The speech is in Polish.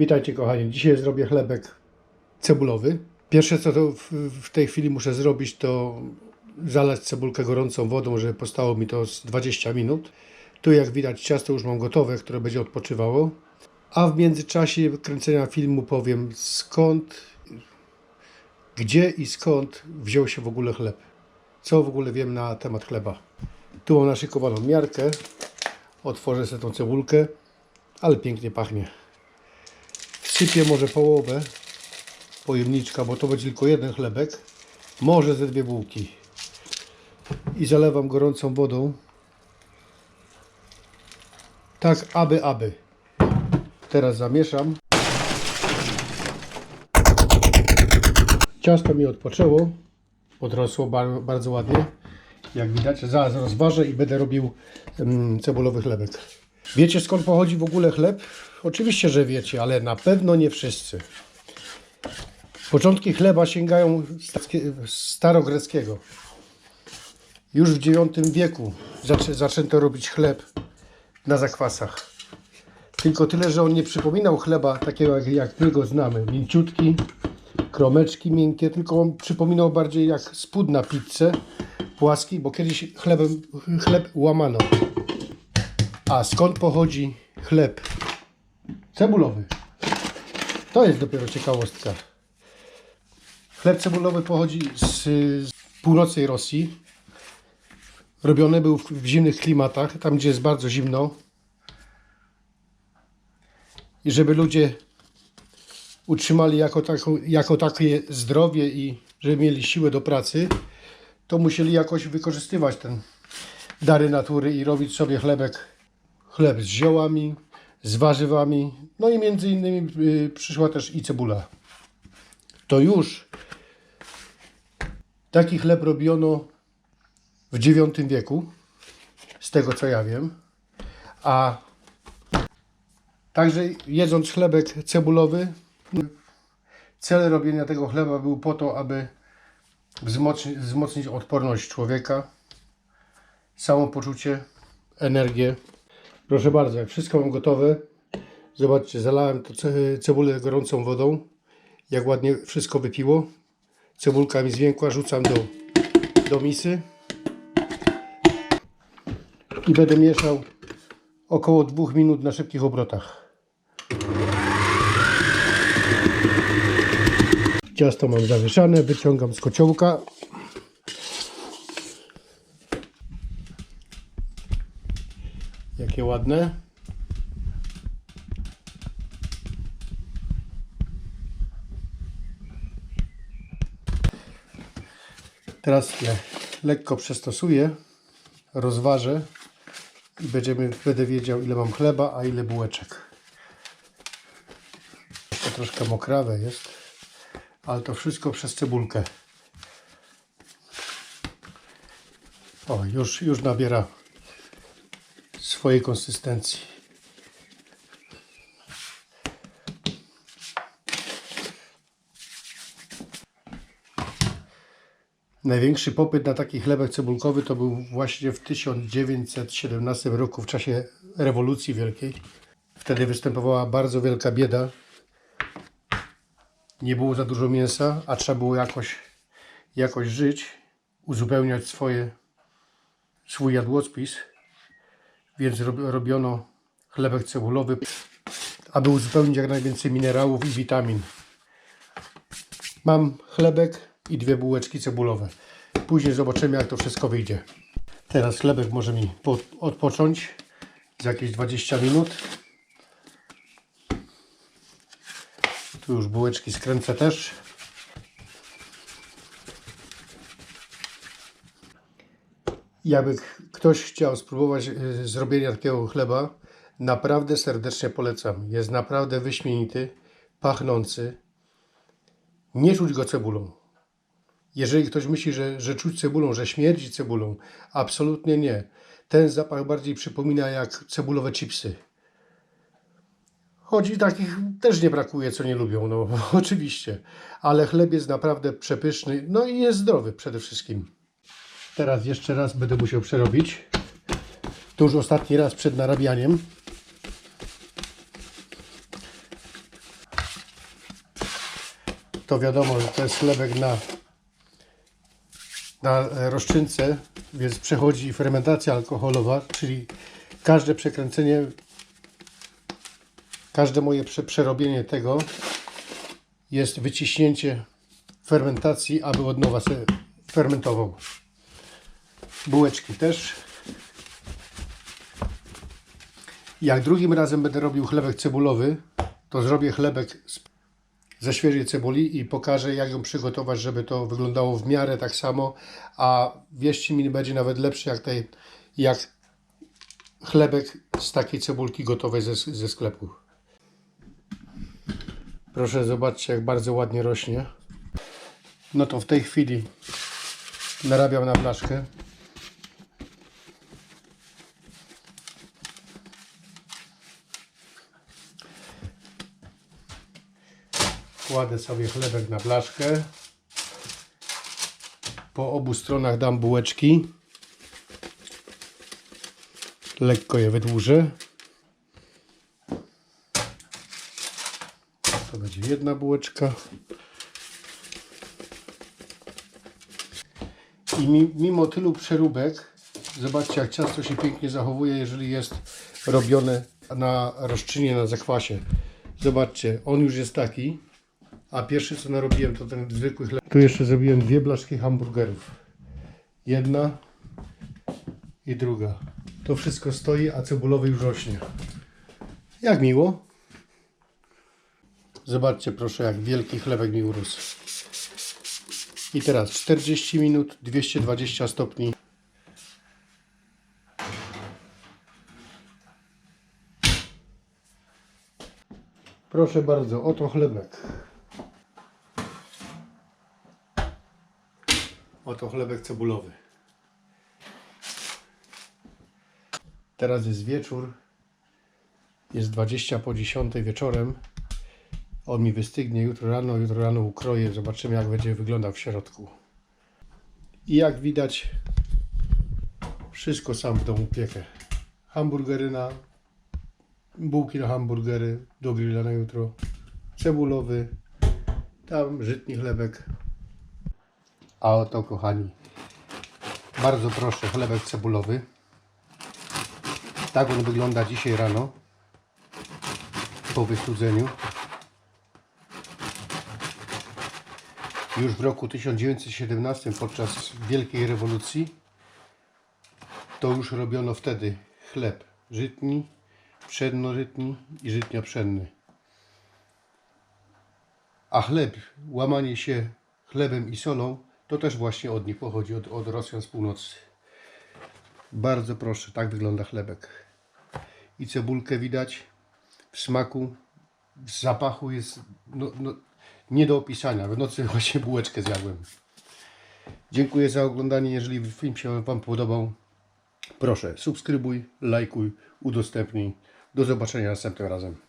Witajcie kochani, dzisiaj zrobię chlebek cebulowy. Pierwsze co to w, tej chwili muszę zrobić to zalać cebulkę gorącą wodą, żeby postało mi to z 20 minut. Tu jak widać ciasto już mam gotowe, które będzie odpoczywało. A w międzyczasie kręcenia filmu powiem skąd, gdzie i skąd wziął się w ogóle chleb. Co w ogóle wiem na temat chleba. Tu mam naszykowaną miarkę. Otworzę sobie tą cebulkę, ale pięknie pachnie. Wsypię może połowę pojemniczka, bo to będzie tylko jeden chlebek, może ze dwie bułki. I zalewam gorącą wodą. Tak, aby, aby. Teraz zamieszam. Ciasto mi odpoczęło. Podrosło bar- bardzo ładnie. Jak widać, zaraz rozważę i będę robił mm, cebulowy chlebek. Wiecie skąd pochodzi w ogóle chleb? Oczywiście, że wiecie, ale na pewno nie wszyscy. Początki chleba sięgają starogreckiego. Już w IX wieku zaczę, zaczęto robić chleb na zakwasach. Tylko tyle, że on nie przypominał chleba takiego, jak, jak my go znamy. Mięciutki, kromeczki miękkie, tylko on przypominał bardziej jak spód na pizzę, płaski, bo kiedyś chlebem, chleb łamano. A skąd pochodzi chleb cebulowy? To jest dopiero ciekawostka. Chleb cebulowy pochodzi z, z północnej Rosji. Robiony był w, w zimnych klimatach, tam gdzie jest bardzo zimno. I żeby ludzie utrzymali jako, taką, jako takie zdrowie i żeby mieli siłę do pracy, to musieli jakoś wykorzystywać ten dary natury i robić sobie chlebek, chleb z ziołami, z warzywami, no i między innymi y, przyszła też i cebula. To już taki chleb robiono w IX wieku, z tego co ja wiem, a także jedząc chlebek cebulowy, cel robienia tego chleba był po to, aby wzmocnić, wzmocnić odporność człowieka, samopoczucie, energię. Proszę bardzo, wszystko mam gotowe, zobaczcie, zalałem to ce- cebulę gorącą wodą, jak ładnie wszystko wypiło. Cebulka mi zwiękła, rzucam do, do misy i będę mieszał około dwóch minut na szybkich obrotach. Ciasto mam zawieszane, wyciągam z kociołka. Jakie ładne. Teraz je lekko przestosuję, rozważę i będziemy, będę wiedział ile mam chleba, a ile bułeczek. Jeszcze troszkę mokrawe jest, ale to wszystko przez cebulkę. O, już, już nabiera swojej konsystencji. Największy popyt na taki chlebek cebulkowy to był właśnie w 1917 roku, w czasie rewolucji wielkiej. Wtedy występowała bardzo wielka bieda. Nie było za dużo mięsa, a trzeba było jakoś, jakoś żyć, uzupełniać swoje, swój jadłospis. Więc rob- robiono chlebek cebulowy, aby uzupełnić jak najwięcej minerałów i witamin. Mam chlebek i dwie bułeczki cebulowe. Później zobaczymy, jak to wszystko wyjdzie. Teraz chlebek może mi po- odpocząć za jakieś 20 minut. Tu już bułeczki skręcę też. Jakby k- ktoś chciał spróbować y, zrobienia takiego chleba, naprawdę serdecznie polecam. Jest naprawdę wyśmienity, pachnący. Nie czuć go cebulą. Jeżeli ktoś myśli, że, że czuć cebulą, że śmierdzi cebulą, absolutnie nie. Ten zapach bardziej przypomina jak cebulowe chipsy. Choć i takich też nie brakuje, co nie lubią, no oczywiście. Ale chleb jest naprawdę przepyszny, no i jest zdrowy przede wszystkim. Teraz jeszcze raz będę musiał przerobić. To już ostatni raz przed narabianiem. to wiadomo, że to jest chlebek na, na roszczynce, więc przechodzi fermentacja alkoholowa, czyli każde przekręcenie, każde moje prze, przerobienie tego jest wyciśnięcie fermentacji, aby od nowa fermentował. Bułeczki też. Jak drugim razem będę robił chlebek cebulowy, to zrobię chlebek ze świeżej cebuli i pokażę, jak ją przygotować, żeby to wyglądało w miarę tak samo, a wierzcie mi, będzie nawet lepszy jak, tej, jak chlebek z takiej cebulki gotowej ze, ze sklepu. Proszę zobaczcie, jak bardzo ładnie rośnie. No to w tej chwili narabiam na blaszkę. Kładę sobie chlebek na blaszkę. Po obu stronach dam bułeczki. Lekko je wydłużę. To będzie jedna bułeczka. I mi, mimo tylu przeróbek, zobaczcie jak ciasto się pięknie zachowuje, jeżeli jest robione na rozczynie, na zakwasie. Zobaczcie, on już jest taki, a pierwszy co narobiłem to ten zwykły chleb. Tu jeszcze zrobiłem dwie blaszki hamburgerów. Jedna i druga. To wszystko stoi, a cebulowy już rośnie. Jak miło. Zobaczcie proszę, jak wielki chlebek mi urósł. I teraz 40 minut, 220 stopni. Proszę bardzo, oto chlebek. Oto chlebek cebulowy. Teraz jest wieczór. Jest 20 po 10 wieczorem. On mi wystygnie jutro rano, jutro rano ukroję, zobaczymy jak będzie wyglądał w środku. I jak widać, wszystko sam w domu piekę. Hamburgery na, bułki na hamburgery do grilla na jutro, cebulowy, tam żytni chlebek. A oto kochani, bardzo proszę, chlebek cebulowy. Tak on wygląda dzisiaj rano, po wystudzeniu. Już w roku 1917 podczas Wielkiej Rewolucji to już robiono wtedy chleb żytni, pszennożytni i żytnio-pszenny. A chleb, łamanie się chlebem i solą, to też właśnie od nich pochodzi, od, od Rosjan z północy. Bardzo proszę, tak wygląda chlebek. I cebulkę widać w smaku, w zapachu jest no, no, nie do opisania. W nocy właśnie bułeczkę zjadłem. Dziękuję za oglądanie. Jeżeli film się Wam podobał, proszę subskrybuj, lajkuj, udostępnij. Do zobaczenia następnym razem.